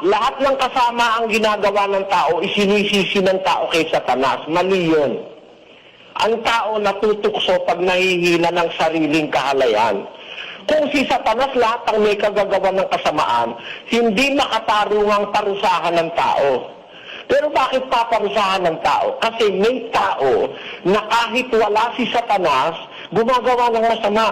lahat ng kasama ang ginagawa ng tao, isinisisi ng tao kay Satanas. Mali yun. Ang tao natutukso pag nahihila ng sariling kahalayan. Kung si Satanas lahat ang may kagagawa ng kasamaan, hindi makatarungang parusahan ng tao. Pero bakit paparusahan ng tao? Kasi may tao na kahit wala si Satanas, gumagawa ng masama.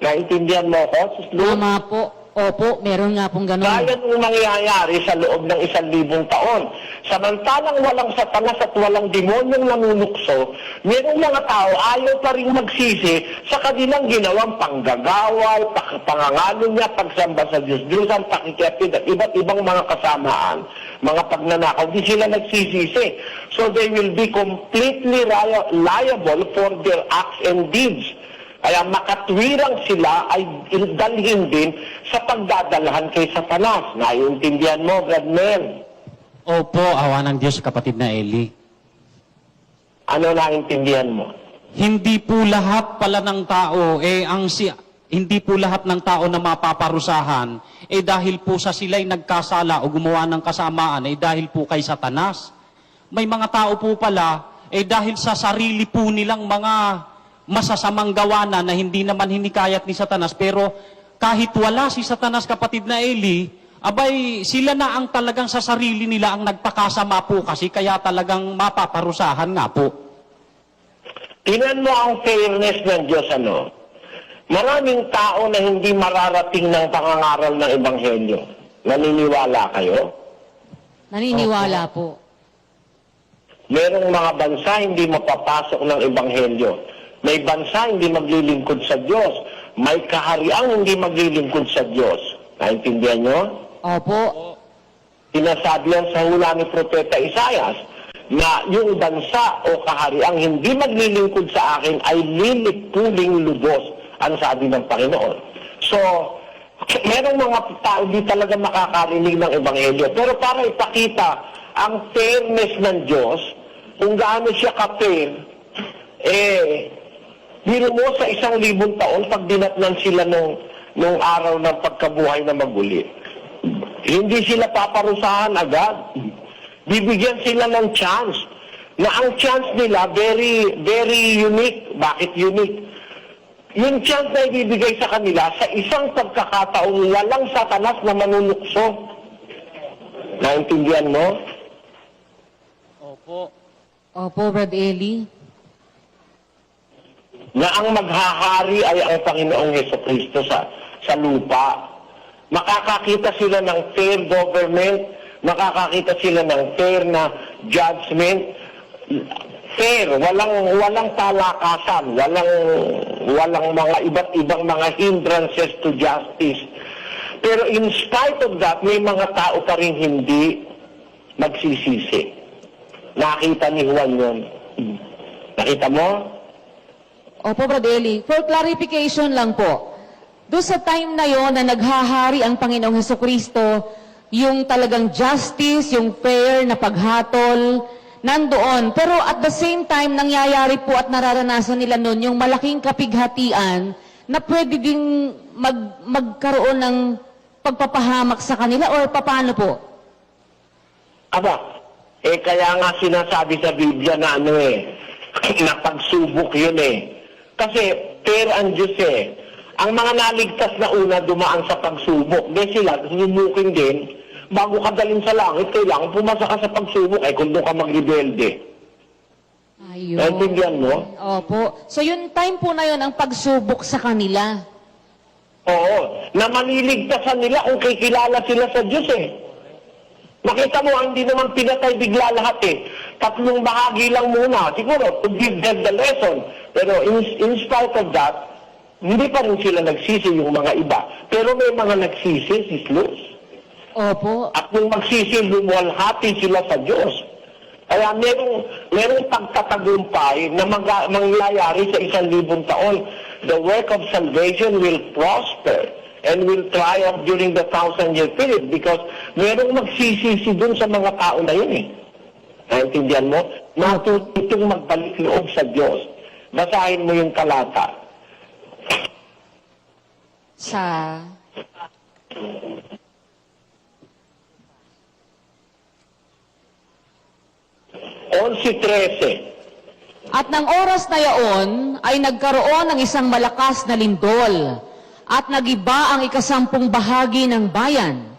Naintindihan mo ko? Sis Lou? Tama po. Opo, meron nga pong ganun. Gaya ng mangyayari sa loob ng isang libong taon. Samantalang walang satanas at walang demonyong nanunukso, mayroong mga tao ayaw pa rin magsisi sa kanilang ginawang panggagawal, pak- pangangalo niya, pagsamba sa Diyos, Diyosan, pakikipid at iba't ibang mga kasamaan, mga pagnanakaw, di sila nagsisisi. So they will be completely liable for their acts and deeds. Kaya makatwirang sila ay dalhin din sa pagdadalhan kay Satanas. Naiintindihan mo, Bradman? Opo, awa ng Diyos, kapatid na Eli. Ano naiintindihan mo? Hindi po lahat pala ng tao, eh, ang si, hindi po lahat ng tao na mapaparusahan, eh dahil po sa sila'y nagkasala o gumawa ng kasamaan, eh dahil po kay Satanas. May mga tao po pala, eh dahil sa sarili po nilang mga masasamang gawa na na hindi naman hinikayat ni Satanas, pero kahit wala si Satanas, kapatid na Eli, abay, sila na ang talagang sa sarili nila ang nagpakasama po kasi kaya talagang mapaparusahan nga po. Tingnan mo ang fairness ng Diyos, ano? Maraming tao na hindi mararating ng pangangaral ng Ebanghelyo. Naniniwala kayo? Naniniwala po. Merong mga bansa hindi mapapasok ng Ebanghelyo. May bansa hindi maglilingkod sa Diyos. May kahariang hindi maglilingkod sa Diyos. Naintindihan nyo? Opo. Sinasabi yan sa hula ni Propeta Isayas na yung bansa o kahariang hindi maglilingkod sa akin ay lilipuling lubos, ang sabi ng Panginoon. So, merong mga tao di talaga makakarinig ng Ebanghelyo. Pero para ipakita ang fairness ng Diyos, kung gaano siya ka-fair, eh, biro mo sa isang libong taon, pag dinatnan sila nung, nung araw ng pagkabuhay na magulit, hindi sila paparusahan agad. Bibigyan sila ng chance. Na ang chance nila, very, very unique. Bakit unique? Yung chance na ibibigay sa kanila, sa isang pagkakataong walang satanas na manunukso. Naintindihan mo? Opo. Opo, Brad Eli. Na ang maghahari ay ang Panginoong Yeso Kristo sa, sa lupa. Makakakita sila ng fair government, makakakita sila ng fair na judgment, fair, walang walang talakasan, walang walang mga iba't ibang mga hindrances to justice. Pero in spite of that, may mga tao pa rin hindi magsisisi. Nakita ni Juan yun. Nakita mo? Opo, Brad Eli. For clarification lang po, doon sa time na yon na naghahari ang Panginoong Heso Kristo, yung talagang justice, yung fair na paghatol, nandoon. Pero at the same time, nangyayari po at nararanasan nila noon yung malaking kapighatian na pwede ding mag, magkaroon ng pagpapahamak sa kanila or paano po? Aba, eh kaya nga sinasabi sa Biblia na ano eh, na pagsubok yun eh. Kasi fair ang Diyos eh. Ang mga naligtas na una dumaan sa pagsubok, di sila, sumubukin din, bago ka dalhin sa langit, kailangan pumasa ka sa pagsubok, eh kung doon ka magrebelde. Ayun. Naintindihan mo? Opo. So yung time po na yon ang pagsubok sa kanila. Oo, na maliligtasan nila kung kikilala sila sa Diyos eh. Makita mo, ang hindi naman pinatay bigla lahat eh. Tatlong bahagi lang muna, siguro, to give them the lesson. Pero in, in spite of that, hindi pa rin sila nagsisi yung mga iba. Pero may mga nagsisi, sis Luz. Opo. At nung magsisi, lumwalhati sila sa Diyos. Kaya merong, merong pagtatagumpay na mag- mangyayari sa isang libong taon. The work of salvation will prosper and will triumph during the thousand-year period because merong magsisisi dun sa mga tao na yun eh. Naintindihan mo? Natututong magbalik loob sa Diyos basahin mo yung talata. Sa... Onsi 13. At ng oras na yaon ay nagkaroon ng isang malakas na lindol at nagiba ang ikasampung bahagi ng bayan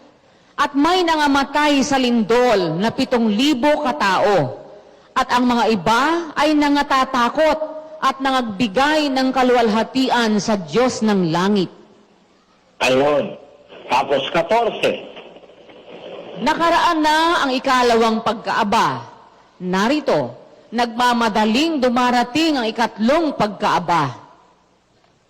at may nangamatay sa lindol na pitong libo katao at ang mga iba ay nangatatakot at nangagbigay ng kaluwalhatian sa Diyos ng langit. Ayun. Tapos 14. Nakaraan na ang ikalawang pagkaaba. Narito, nagmamadaling dumarating ang ikatlong pagkaaba.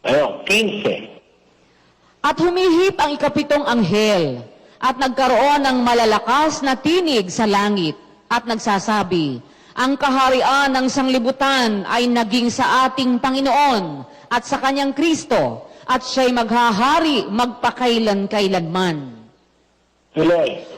Ayun, 15. At humihip ang ikapitong anghel at nagkaroon ng malalakas na tinig sa langit at nagsasabi, ang kaharian ng sanglibutan ay naging sa ating Panginoon at sa kanyang Kristo at siya'y maghahari magpakailan-kailanman.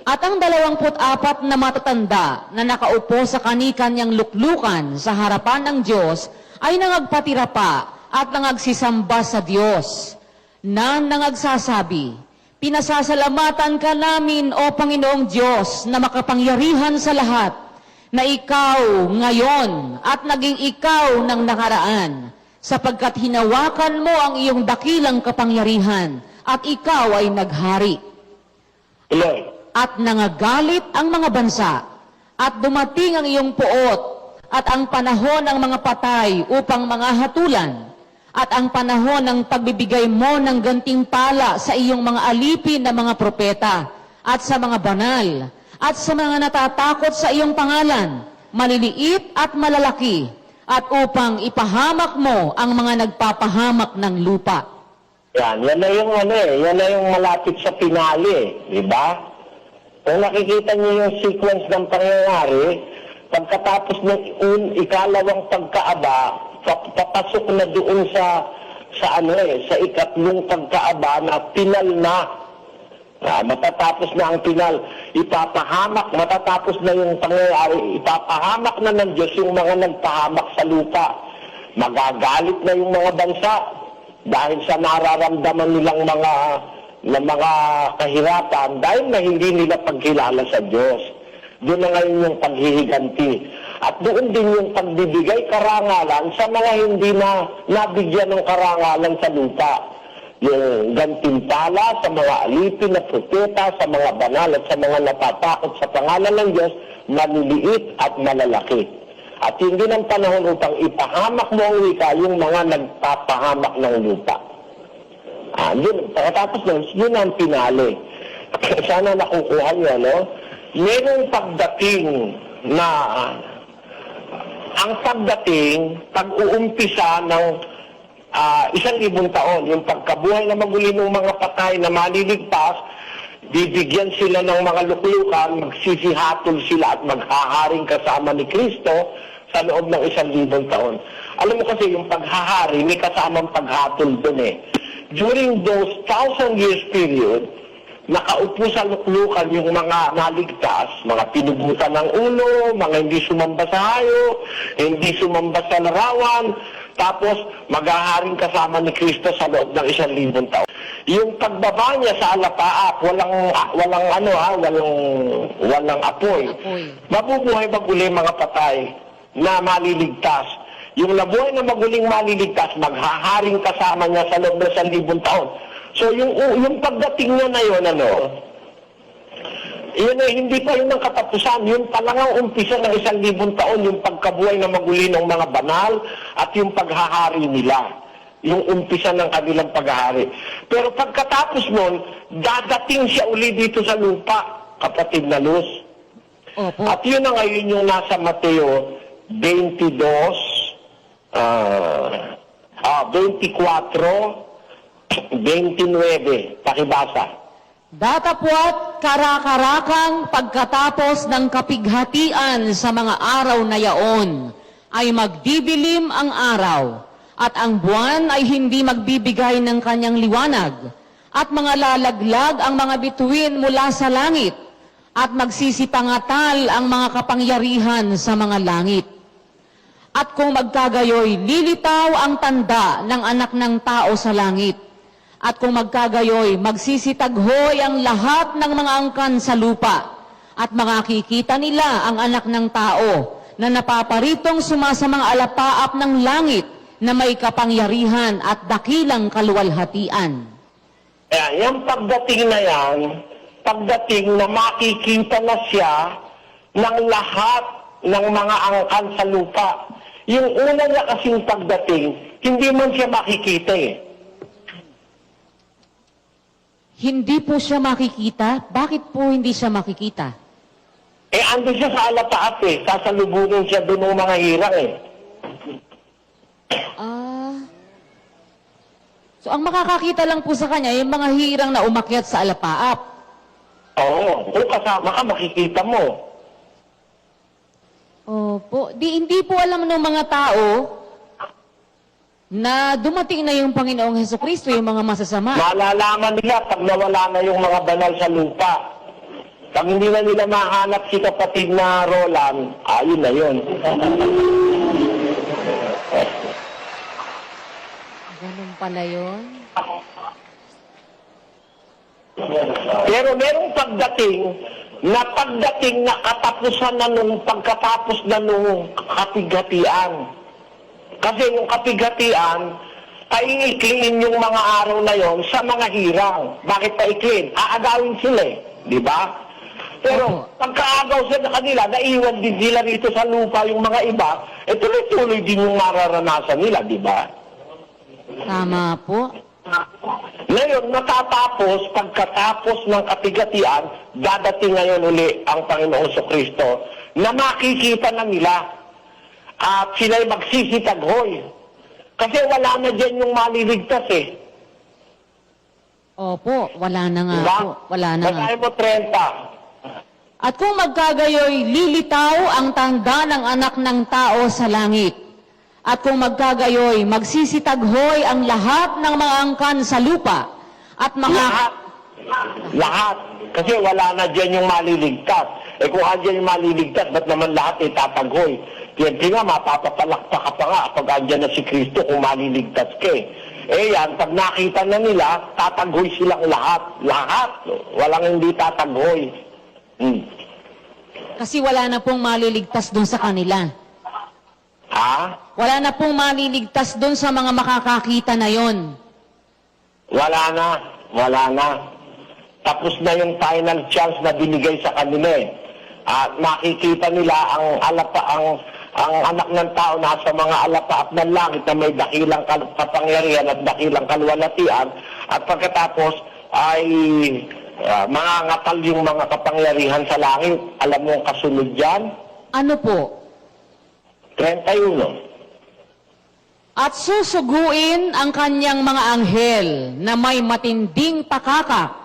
At ang dalawamput apat na matatanda na nakaupo sa kanikanyang luklukan sa harapan ng Diyos ay nangagpatira pa at nangagsisamba sa Diyos na nangagsasabi, Pinasasalamatan ka namin, O Panginoong Diyos, na makapangyarihan sa lahat, na ikaw ngayon at naging ikaw ng nakaraan, sapagkat hinawakan mo ang iyong dakilang kapangyarihan at ikaw ay naghari Tuloy. at nangagalit ang mga bansa, at dumating ang iyong puot, at ang panahon ng mga patay upang mga hatulan, at ang panahon ng pagbibigay mo ng gantimpala sa iyong mga alipin na mga propeta, at sa mga banal, at sa mga natatakot sa iyong pangalan, maliliit at malalaki, at upang ipahamak mo ang mga nagpapahamak ng lupa. Yan, yan na yung ano eh, yan na yung malapit sa pinali eh, di ba? Kung nakikita niyo yung sequence ng pangyayari, pagkatapos ng un, ikalawang pagkaaba, pap- papasok na doon sa sa ano eh, sa ikatlong pagkaaba na pinal na. Ah, matatapos na ang pinal, ipapahamak, matatapos na yung pangyayari, ipapahamak na ng Diyos yung mga nagpahamak sa lupa. Magagalit na yung mga bansa dahil sa nararamdaman nilang mga na mga kahirapan dahil na hindi nila pagkilala sa Diyos. Doon na ngayon yung paghihiganti. At doon din yung pagbibigay karangalan sa mga hindi na nabigyan ng karangalan sa lupa. Yung gantimpala sa mga alipin na propeta, sa mga banal at sa mga natatakot sa pangalan ng Diyos, maliliit at malalaki. At hindi ng panahon upang ipahamak mo ang wika yung mga nagpapahamak ng lupa. Ah, yun, pagkatapos nun, yun ang pinali. Sana nakukuha niyo, no? Merong pagdating na ang pagdating, pag-uumpisa ng ah, isang libong taon, yung pagkabuhay na maguli ng mga patay na maliligtas, bibigyan sila ng mga luklukan, magsisihatol sila at maghaharing kasama ni Kristo sa loob ng isang libong taon. Alam mo kasi yung paghahari, may kasamang paghatol dun eh. During those thousand years period, nakaupo sa luklukan yung mga naligtas, mga pinugutan ng ulo, mga hindi sumamba sa hayo, hindi sumamba sa larawan, tapos maghaharing kasama ni Kristo sa loob ng isang libong taon. Yung pagbaba niya sa alapaap, walang walang ano ha, walang walang apoy. Apoy. Mabubuhay ba uli mga patay na maliligtas? Yung nabuhay na maguling maliligtas, maghaharing kasama niya sa loob ng isang libong taon. So yung yung pagdating niya na yun, ano, yun ay hindi pa yun ang katapusan. Yun pa lang ang umpisa ng isang libong taon, yung pagkabuhay na maguli ng mga banal at yung paghahari nila. Yung umpisa ng kanilang paghahari. Pero pagkatapos nun, dadating siya uli dito sa lupa, kapatid na Luz. Opo. At yun na ngayon yung nasa Mateo 22, ah, ah, 24, 29. Pakibasa. Datapwat karakarakang pagkatapos ng kapighatian sa mga araw na yaon, ay magdidilim ang araw, at ang buwan ay hindi magbibigay ng kanyang liwanag, at mga lalaglag ang mga bituin mula sa langit, at magsisipangatal ang mga kapangyarihan sa mga langit. At kung magkagayoy, lilitaw ang tanda ng anak ng tao sa langit. At kung magkagayoy, magsisitaghoy ang lahat ng mga angkan sa lupa. At makikita nila ang anak ng tao na napaparitong sumasamang alapaap ng langit na may kapangyarihan at dakilang kaluwalhatian. Kaya yung pagdating na yan, pagdating na makikita na siya ng lahat ng mga angkan sa lupa. Yung una niya kasing pagdating, hindi man siya makikita eh. Hindi po siya makikita. Bakit po hindi siya makikita? Eh, ando siya sa alapaap eh. Sasalubungin siya doon ng mga hirang eh. Ah. So ang makakakita lang po sa kanya yung mga hirang na umakyat sa alapaap. Oo, kung kasama ka, makikita mo. Opo. Di, hindi po alam ng mga tao na dumating na yung Panginoong Heso Kristo, yung mga masasama. Malalaman nila pag nawala na yung mga banal sa lupa. Pag hindi na nila mahanap si kapatid na Roland, ayun na yun. Ganun pala yun. Pero merong pagdating na pagdating na katapusan na nung pagkatapos na nung kapighatian. Kasi yung kapighatian, paingikliin yung mga araw na yon sa mga hirang. Bakit paiklin? Aagawin sila eh. Di ba? Pero pagkaagaw sa kanila, naiwan din sila rito sa lupa yung mga iba, eh tuloy-tuloy din yung mararanasan nila, di ba? Tama po. Ngayon, matatapos, pagkatapos ng kapigatian, dadating ngayon uli ang Panginoong Kristo na makikita na nila at sila'y magsisitaghoy. Kasi wala na dyan yung maliligtas eh. Opo, wala na nga Diba? po. Wala na nga. Basahin mo 30. At kung magkagayoy, lilitaw ang tanda ng anak ng tao sa langit. At kung magkagayoy, magsisitaghoy ang lahat ng mga angkan sa lupa. At mga... Lahat. Lahat. Kasi wala na dyan yung maliligtas. Eh kung andyan yung maliligtas, ba't naman lahat itataghoy? Siyempre nga, mapapapalakpak ka pa nga pag andyan na si Kristo kung maliligtas ka eh. Eh yan, pag nakita na nila, tataghoy silang lahat. Lahat. Walang hindi tataghoy. Hmm. Kasi wala na pong maliligtas doon sa kanila. Ha? Wala na pong maliligtas doon sa mga makakakita na yon. Wala na. Wala na. Tapos na yung final chance na binigay sa kanila eh. At makikita nila ang alapa ang ang anak ng tao nasa mga alapaap ng langit na may dakilang kapangyarihan at dakilang kalwalatian at pagkatapos ay uh, mga ngatal yung mga kapangyarihan sa langit. Alam mo ang kasunod dyan? Ano po? 31. At susuguin ang kanyang mga anghel na may matinding pakaka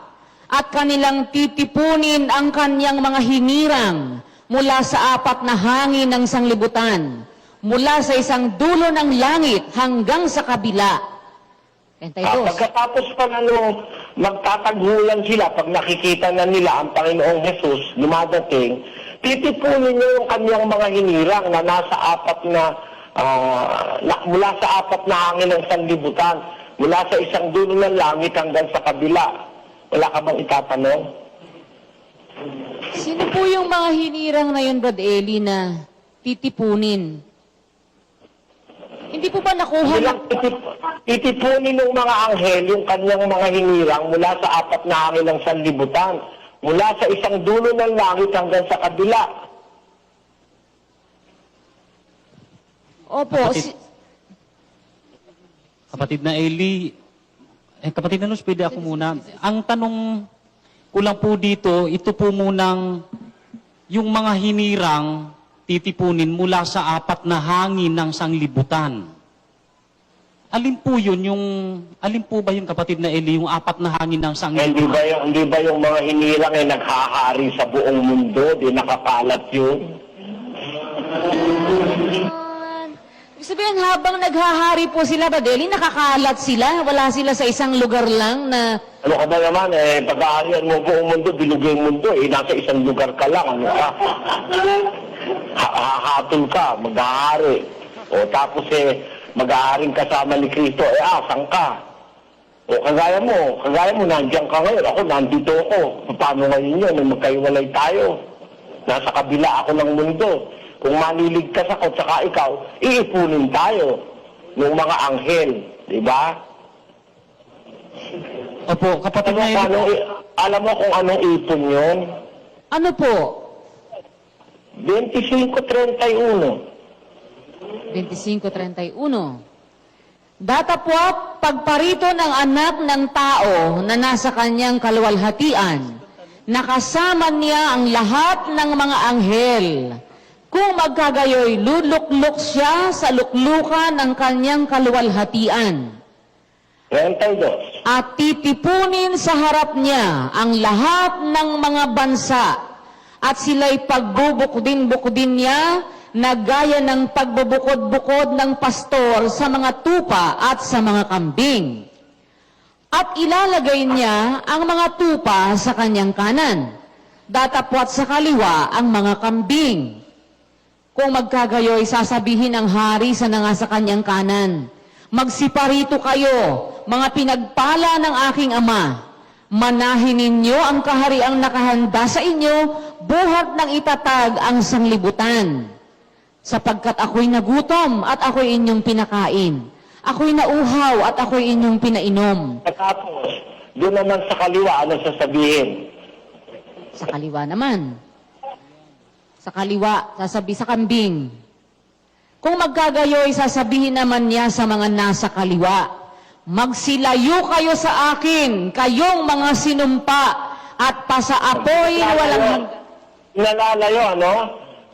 at kanilang titipunin ang kanyang mga hinirang mula sa apat na hangin ng sanglibutan, mula sa isang dulo ng langit hanggang sa kabila. Ah, 32. pagkatapos pa nung magtataghulan sila, pag nakikita na nila ang Panginoong Jesus lumadating, titipunin niya yung kanyang mga hinirang na nasa apat na, ah, na mula sa apat na hangin ng sanlibutan, mula sa isang dulo ng langit hanggang sa kabila. Wala ka bang itatanong? Sino po yung mga hinirang na yun, Brad Eli, na titipunin? Hindi po ba nakuha titip, titipunin ng mga anghel yung kanyang mga hinirang mula sa apat na hangin ng sanlibutan, mula sa isang dulo ng langit hanggang sa kabila. Opo, Kapatid- si- Kapatid na Eli, eh, kapatid na Luz, pwede ako muna. Ang tanong ko lang po dito, ito po munang yung mga hinirang titipunin mula sa apat na hangin ng sanglibutan. Alin po yun, yung, alin po ba yung kapatid na Eli, yung apat na hangin ng Hindi sanglibutan? ba yung, hindi ba yung mga hinirang ay naghahari sa buong mundo, di nakapalat yun? Ibig sabihin, habang naghahari po sila, Badeli, nakakalat sila. Wala sila sa isang lugar lang na... Ano ka ba naman, eh, pag-aarian mo buong mundo, bilog yung mundo, eh, nasa isang lugar ka lang, ano ka? Ha- Hahatol ka, mag-aari. O tapos eh, mag-aaring kasama ni Kristo, eh, asan ka? O kagaya mo, kagaya mo, nandiyan ka ngayon, ako nandito ako. Paano ngayon yun, magkaiwalay tayo? Nasa kabila ako ng mundo. Kung maliligtas ako tsaka ikaw, iipunin tayo ng mga anghel. Di ba? Opo, kapatid mo, na i- alam mo kung anong ipon yun? Ano po? 25-31. 25.31. Datapwat pagparito ng anak ng tao na nasa kanyang kaluwalhatian, nakasama niya ang lahat ng mga anghel. Kung magkagayoy, luluklok siya sa luklukan ng kanyang kaluwalhatian. 32. At titipunin sa harap niya ang lahat ng mga bansa at sila'y pagbubukdin-bukdin niya na gaya ng pagbubukod-bukod ng pastor sa mga tupa at sa mga kambing. At ilalagay niya ang mga tupa sa kanyang kanan, datapwat sa kaliwa ang mga kambing. Kung magkagayoy, sasabihin ng hari sa nanga sa kanyang kanan, Magsiparito kayo, mga pinagpala ng aking ama. Manahin ninyo ang kahariang nakahanda sa inyo, buhat ng itatag ang sanglibutan. Sapagkat ako'y nagutom at ako'y inyong pinakain. Ako'y nauhaw at ako'y inyong pinainom. Tapos, doon naman sa kaliwa, ano sasabihin? Sa kaliwa naman. Sa kaliwa, sasabi sa kambing. Kung magkagayoy, sasabihin naman niya sa mga nasa kaliwa, Magsilayo kayo sa akin, kayong mga sinumpa, at pasaapoy walang hanggan. Nalalayo, ano?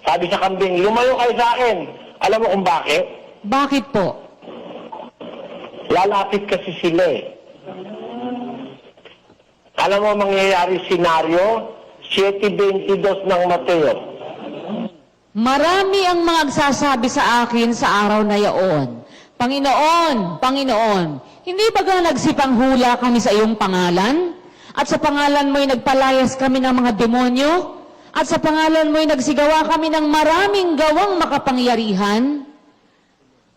Sabi sa kambing, lumayo kayo sa akin. Alam mo kung bakit? Bakit po? Lalapit kasi sila eh. Alam mo ang mangyayari senaryo? 7.22 ng Mateo. Marami ang mga agsasabi sa akin sa araw na yaon. Panginoon, Panginoon, hindi ba ka nagsipanghula kami sa iyong pangalan? At sa pangalan mo'y nagpalayas kami ng mga demonyo? At sa pangalan mo'y nagsigawa kami ng maraming gawang makapangyarihan?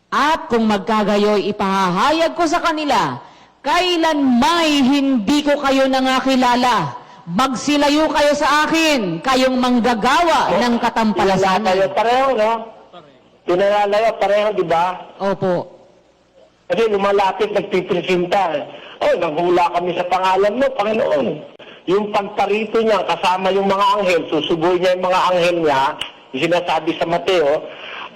At kung magkagayoy, ipahahayag ko sa kanila, kailan may hindi ko kayo nangakilala. Magsilayo kayo sa akin, kayong manggagawa ng Pinalalayo katampalasanan. pareho, no? Pinalalayo pareho, di ba? Opo. Kasi lumalapit, nagpipresinta. Oh, nanghula kami sa pangalan mo, Panginoon. Yung pagparito niya, kasama yung mga anghel, susugoy niya yung mga anghel niya, yung sinasabi sa Mateo,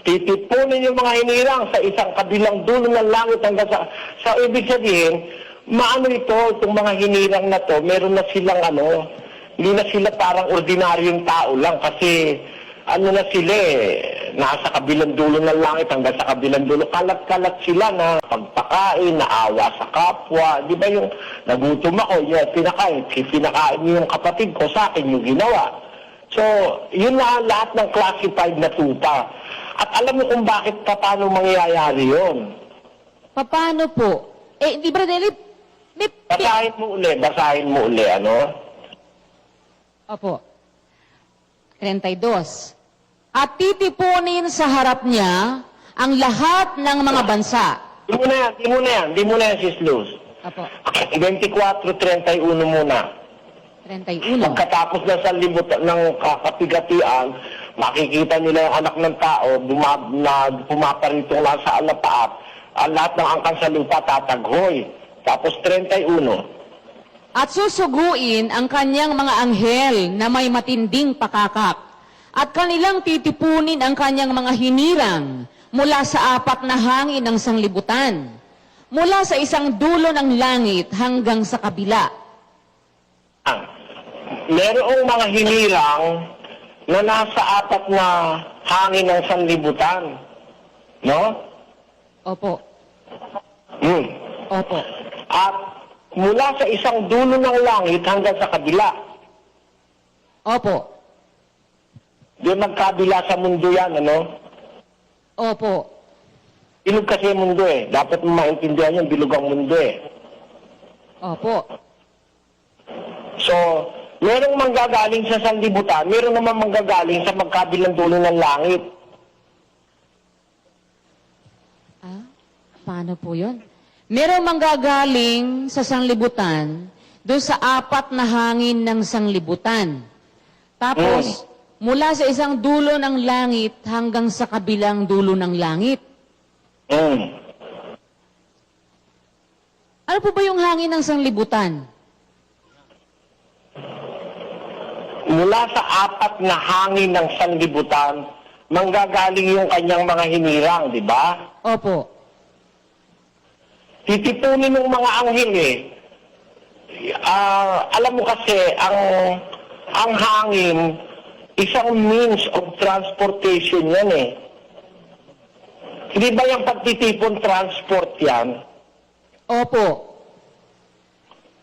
titipunin yung mga hinirang sa isang kabilang dulo ng langit hanggang sa... Sa ibig sabihin, maano ito, itong mga hinirang na to, meron na silang ano, hindi na sila parang ordinaryong tao lang kasi ano na sila eh, nasa kabilang dulo ng langit hanggang sa kabilang dulo, kalat-kalat sila na pagpakain, naawa sa kapwa, di ba yung nagutom ako, yun, pinakain, pinakain yung kapatid ko, sa akin yung ginawa. So, yun na lahat ng classified na tupa. At alam mo kung bakit pa paano mangyayari yun. Paano po? Eh, di ba, Deli? May, Basahin mo uli, basahin mo uli, ano? Opo. 32. At titipunin sa harap niya ang lahat ng mga bansa. Di mo na yan, di mo na yan, di mo na yan, sis Luz. Opo. 24-31 muna. 31. Pagkatapos na sa libot ng kakapigatian, makikita nila yung anak ng tao buma, na pumaparitong lang sa alapaap. Ang lahat ng angkan sa lupa tataghoy. Tapos 31. At susuguin ang kanyang mga anghel na may matinding pakakak. At kanilang titipunin ang kanyang mga hinirang mula sa apat na hangin ng sanglibutan. Mula sa isang dulo ng langit hanggang sa kabila. Ah, merong mga hinirang na nasa apat na hangin ng sanlibutan. No? Opo. Hmm. Opo. At mula sa isang dulo ng langit hanggang sa kabila. Opo. Di magkabila sa mundo yan, ano? Opo. Bilog kasi ang mundo eh. Dapat mo maintindihan yun, bilog ang mundo eh. Opo. So, merong manggagaling sa sanlibutan, meron naman manggagaling sa magkabilang dulo ng langit. Ah, paano po yun? Merong manggagaling sa sanglibutan doon sa apat na hangin ng sanglibutan. Tapos, mula sa isang dulo ng langit hanggang sa kabilang dulo ng langit. Mm. Ano po ba yung hangin ng sanglibutan? Mula sa apat na hangin ng sanlibutan, manggagaling yung kanyang mga hinirang, di ba? Opo. Titipunin ng mga anghel eh. Ah, alam mo kasi, ang, ang hangin, isang means of transportation yan eh. Hindi ba yung pagtitipon transport yan? Opo.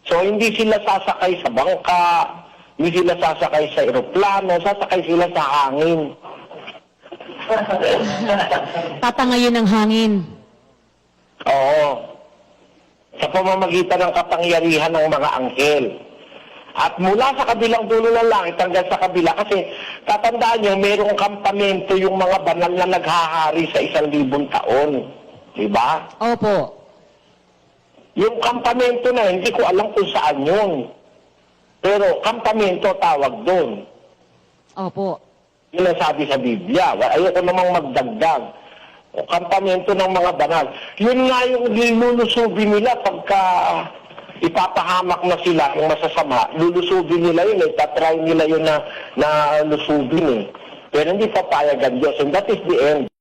So hindi sila sasakay sa bangka, hindi sila sasakay sa eroplano, sasakay sila sa hangin. Tatangayin ng hangin. Oo. Sa pamamagitan ng kapangyarihan ng mga anghel. At mula sa kabilang dulo ng langit hanggang sa kabila, kasi tatandaan nyo, mayroong kampamento yung mga banal na naghahari sa isang libong taon. Di ba? Opo. Yung kampamento na, hindi ko alam kung saan yun. Pero kampamento tawag doon. Opo. Yun ang sabi sa Biblia. Ayoko namang magdagdag. O kampamento ng mga banal. Yun nga yung lulusobin nila pagka ipapahamak na sila yung masasama. Lulusubin nila yun eh. Tatry nila yun na, na lusubin eh. Pero hindi papayag ang Diyos. And that is the end.